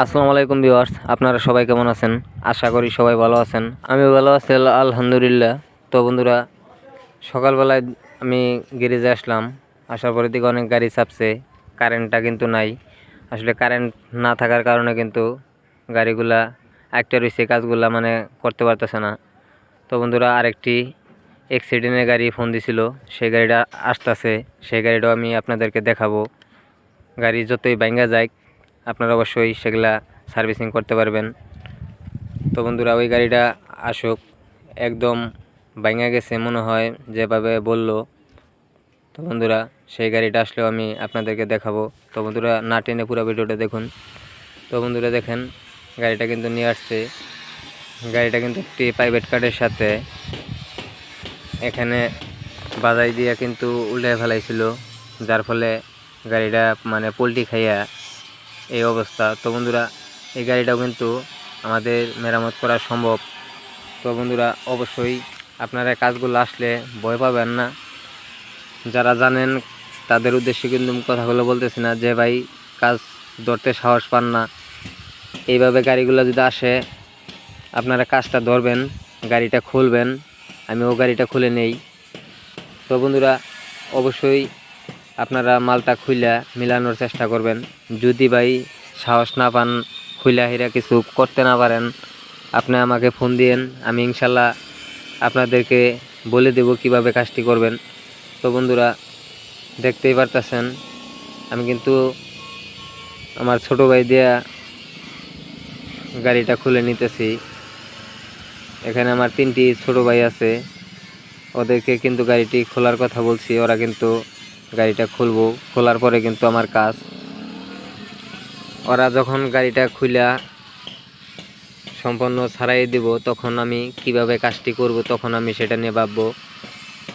আসসালামু আলাইকুম ভিউয়ার্স, আপনারা সবাই কেমন আছেন? আশা করি সবাই ভালো আছেন। আমি ভালো আছি আলহামদুলিল্লাহ। তো বন্ধুরা, সকালবেলায় আমি গ্যারেজে আসলাম। আসার পরে দিকে অনেক গাড়ি চাপছে, কারেন্টটা কিন্তু নাই। আসলে কারেন্ট না থাকার কারণে কিন্তু গাড়িগুলা, একটা রয়েছে কাজগুলা মানে করতে পারতেছে না। তো বন্ধুরা, আরেকটি অ্যাক্সিডেন্টের গাড়ি ফোন দিছিল, সেই গাড়িটা আসতেছে। সেই গাড়িটাও আমি আপনাদেরকে দেখাবো। গাড়ি যতই ভাঙ্গা যায় আপনারা অবশ্যই সেগুলা সার্ভিসিং করতে পারবেন। তো বন্ধুরা, ওই গাড়িটা আসুক, একদম ভাঙ্গা গেছে মনে হয়, যেভাবে বলল। তো বন্ধুরা, সেই গাড়িটা আসলেও আমি আপনাদেরকে দেখাবো। তো বন্ধুরা, না টেনে পুরো ভিডিওটা দেখুন। তো বন্ধুরা, দেখেন, গাড়িটা কিন্তু নিয়ে আসছে। গাড়িটা কিন্তু একটি প্রাইভেট কার্ডের সাথে। এখানে বাজাই দিয়ে কিন্তু উল্টে ফেলাইছিল। যার ফলে গাড়িটা মানে পোলট্রি খাইয়া এই অবস্থা। তো বন্ধুরা, এই গাড়িটাও কিন্তু আমাদের মেরামত করা সম্ভব। তো বন্ধুরা, অবশ্যই আপনারা কাজগুলো আসলে ভয় পাবেন না। যারা জানেন, তাদের উদ্দেশ্যে কিন্তু কথাগুলো বলতেছি না যে, ভাই, কাজ ধরতে সাহস পান না। এইভাবে গাড়িগুলো যদি আসে, আপনারা কাজটা ধরবেন, গাড়িটা খুলবেন। আমি ও গাড়িটা খুলে নেই। তো বন্ধুরা, অবশ্যই আপনারা মালটা খুইলা মিলানোর চেষ্টা করবেন। যদি ভাই সাহস না পান, খুইলা হিরা কিছু করতে না পারেন, আপনি আমাকে ফোন দিয়েন, আমি ইনশাল্লাহ আপনাদেরকে বলে দেব কীভাবে কাজটি করবেন। তো বন্ধুরা, দেখতেই পারতেছেন, আমি কিন্তু আমার ছোট ভাই দিয়া গাড়িটা খুলে নিতেছি। এখানে আমার তিনটি ছোট ভাই আছে, ওদেরকে কিন্তু গাড়িটি খোলার কথা বলছি, ওরা কিন্তু গাড়িটা খুলবো, খোলার পরে কিন্তু আমার কাজ। ওরা যখন গাড়িটা খুলা সম্পন্ন ছাড়াই দিব, তখন আমি কীভাবে কাজটি করব, তখন আমি সেটা নিয়ে ভাববো।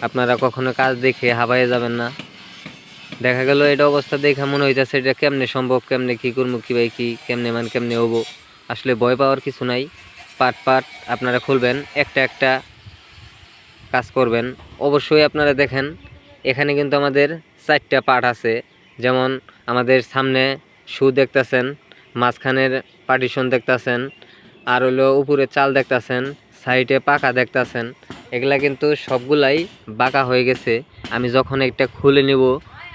আপনারা কখনো কাজ দেখে হাবায়ে যাবেন না। দেখা গেল এটা অবস্থা দেখে মনে হইতেছে, এটা কেমনে সম্ভব, কেমনে কি করব কীভাবে কি, কেমনে মান, কেমনে হব? আসলে ভয় পাওয়ার কিছু নাই। পাট পাট, আপনারা খুলবেন, একটা একটা কাজ করবেন। অবশ্যই আপনারা দেখেন এখানে কিন্তু আমাদের চারটা পার্ট আছে। যেমন আমাদের সামনে শু দেখতেছেন, মাঝখানের পার্টিশন দেখতেছেন, আর হলো উপরে চাল দেখতেছেন, সাইডে পাকা দেখতেছেন। এগুলা কিন্তু সবগুলাই বাঁকা হয়ে গেছে। আমি যখন একটা খুলে নিব,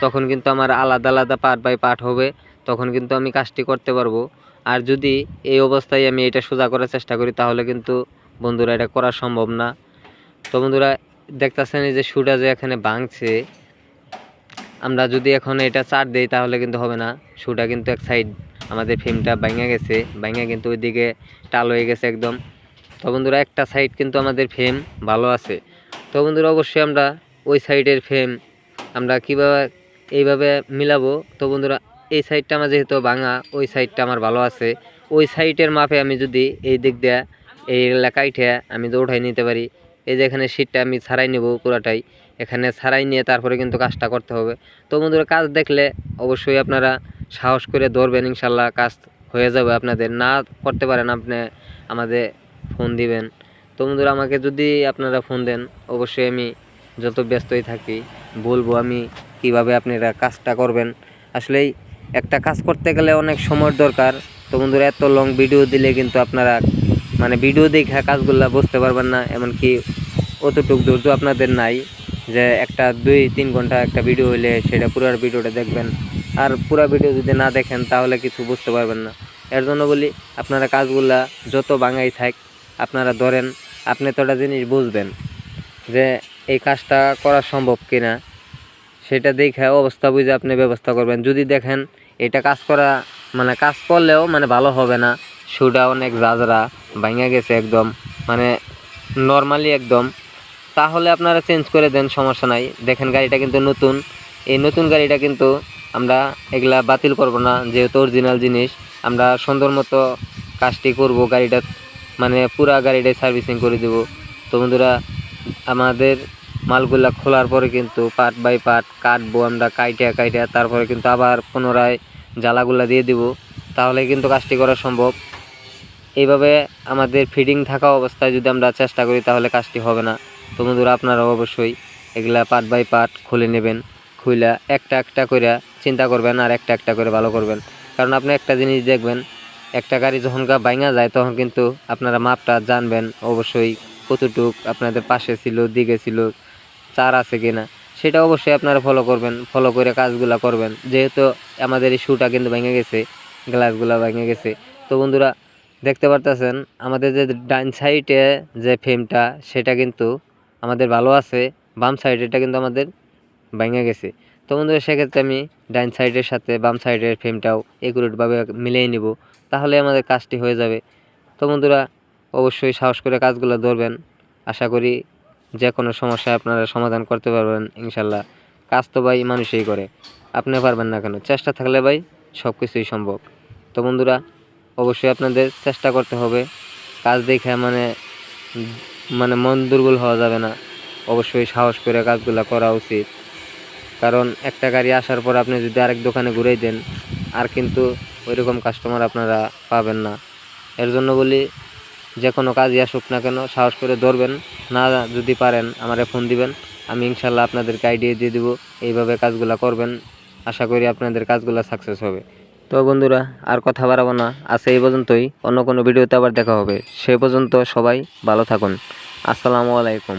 তখন কিন্তু আমার আলাদা আলাদা পার্ট বাই পার্ট হবে, তখন কিন্তু আমি কাজটি করতে পারব। আর যদি এই অবস্থায় আমি এটা সোজা করার চেষ্টা করি, তাহলে কিন্তু বন্ধুরা এটা করা সম্ভব না। তো বন্ধুরা দেখতেছেন এই যে শুটা যে এখানে ভাঙছে, আমরা যদি এখন এটা চার দিই তাহলে কিন্তু হবে না। শুটা কিন্তু এক সাইড আমাদের ফ্রেমটা ভাঙে গেছে ভাঙে কিন্তু ওইদিকে টাল হয়ে গেছে একদম। তো বন্ধুরা, একটা সাইড কিন্তু আমাদের ফ্রেম ভালো আছে। তো বন্ধুরা, অবশ্যই আমরা ওই সাইডের ফ্রেম আমরা কীভাবে এইভাবে মিলাবো? তো বন্ধুরা, এই সাইডটা আমার যেহেতু ভাঙা, ওই সাইডটা আমার ভালো আছে। ওই সাইডের মাপে আমি যদি এই দিক দিয়ে, এই এলাকাইটা আমি তো উঠাই নিতে পারি। এই যে এখানে সিটটা আমি ছাড়াই নেব পুরাটাই। এখানে ছাড়াই নিয়ে তারপরে কিন্তু কাজটা করতে হবে। তো বন্ধুরা, কাজ দেখলে অবশ্যই আপনারা সাহস করে ধরবেন, ইনশাল্লাহ কাজ হয়ে যাবে আপনাদের। না করতে পারেন আপনি আমাদের ফোন দিবেন। তো বন্ধুরা, আমাকে যদি আপনারা ফোন দেন, অবশ্যই আমি যত ব্যস্তই থাকি, বলব আমি কীভাবে আপনারা কাজটা করবেন। আসলেই একটা কাজ করতে গেলে অনেক সময়ের দরকার। তো বন্ধুরা, এত লং ভিডিও দিলে কিন্তু আপনারা মানে ভিডিও দেখে কাজগুলো বুঝতে পারবেন না, এমনকি অতটুক ধৈর্য আপনাদের নাই যে একটা দুই, তিন ঘণ্টা একটা ভিডিও হইলে সেটা পুরো ভিডিওটা দেখবেন। আর পুরো ভিডিও যদি না দেখেন তাহলে কিছু বুঝতে পারবেন না। এর জন্য বলি, আপনারা কাজগুলা যত বাঙাই থাক, আপনারা ধরেন, আপনি তো জিনিস বুঝবেন যে এই কাজটা করা সম্ভব কিনা, সেটা দেখে অবস্থা বুঝে আপনি ব্যবস্থা করবেন। যদি দেখেন, এটা কাজ করা মানে কাজ করলেও মানে ভালো হবে না শুটা অনেক জাজরা ভাঙা গেছে একদম। মানে নর্মালি একদম। তাহলে আপনারা চেঞ্জ করে দেন, সমস্যা নাই। দেখেন গাড়িটা কিন্তু নতুন। এই নতুন গাড়িটা কিন্তু আমরা এগুলা বাতিল করব না, যেহেতু অরিজিনাল জিনিস। আমরা সুন্দর মতো কাজটি করব, গাড়িটা মানে পুরা গাড়িটাই সার্ভিসিং করে দেব। তো বন্ধুরা, আমাদের মালগুলা খোলার পরে কিন্তু পার্ট বাই পার্ট কাটবো আমরা, কাইটা কাইটা, তারপরে কিন্তু আবার পুনরায় জ্বালাগুলা দিয়ে দিব। তাহলে কিন্তু কাজটি করা সম্ভব। এইভাবে আমাদের ফিডিং থাকা অবস্থায় যদি আমরা চেষ্টা করি, তাহলে কাজটি হবে না। তো বন্ধুরা আপনারা অবশ্যই এগুলা পার্ট বাই পার্ট খুলে নেবেন, খুইলা একটা একটা করে চিন্তা করবেন আর একটা একটা করে ভালো করবেন। কারণ আপনি একটা জিনিস দেখবেন, একটা গাড়ি যখন গা বাইঙা যায়, তখন কিন্তু আপনারা মাপটা জানবেন অবশ্যই কতটুক আপনাদের পাশে ছিল, দিকে ছিল, চার আছে কিনা। সেটা অবশ্যই আপনারা ফলো করবেন ফলো করে কাজগুলা করবেন। যেহেতু আমাদের এই শুটা কিন্তু ভেঙে গেছে গ্লাসগুলা ভেঙে গেছে। তো বন্ধুরা দেখতে পারতেছেন, আমাদের যে ডাইন সাইডে যে ফ্রেমটা, সেটা কিন্তু আমাদের ভালো আছে, বাম সাইডেটা কিন্তু আমাদের ভেঙে গেছে। তো বন্ধুরা, সেক্ষেত্রে আমি ডাইন সাইডের সাথে বাম সাইডের ফ্রেমটাও একুরেটভাবে মিলিয়ে নিব, তাহলে আমাদের কাজটি হয়ে যাবে। তো বন্ধুরা, অবশ্যই সাহস করে কাজগুলো ধরবেন। আশা করি যে কোনো সমস্যায় আপনারা সমাধান করতে পারবেন, ইনশাল্লাহ। কাজ তো ভাই মানুষই করে, আপনি পারবেন না কেন? চেষ্টা থাকলে ভাই সব কিছুই সম্ভব। তো বন্ধুরা অবশ্যই আপনাদের চেষ্টা করতে হবে। কাজ দেখে মানে মানে মন দুর্বল হওয়া যাবে না। অবশ্যই সাহস করে কাজগুলো করা উচিত। কারণ একটা গাড়ি আসার পর আপনি যদি আরেক দোকানে ঘুরে দেন, আর কিন্তু ওইরকম কাস্টমার আপনারা পাবেন না। এর জন্য বলি, যে কোনো কাজই আসুক না কেন, সাহস করে ধরবেন। না যদি পারেন, আমারে ফোন দিবেন। আমি ইনশাল্লাহ আপনাদেরকে আইডিয়া দিয়ে দিব। এইভাবে কাজগুলো করবেন। আশা করি আপনাদের কাজগুলো সাকসেস হবে। তো বন্ধুরা, আর কথা বাড়াবো না। আছে এই পর্যন্তই। অন্য কোনো ভিডিওতে আবার দেখা হবে। সে পর্যন্ত সবাই ভালো থাকুন। আসসালামু আলাইকুম।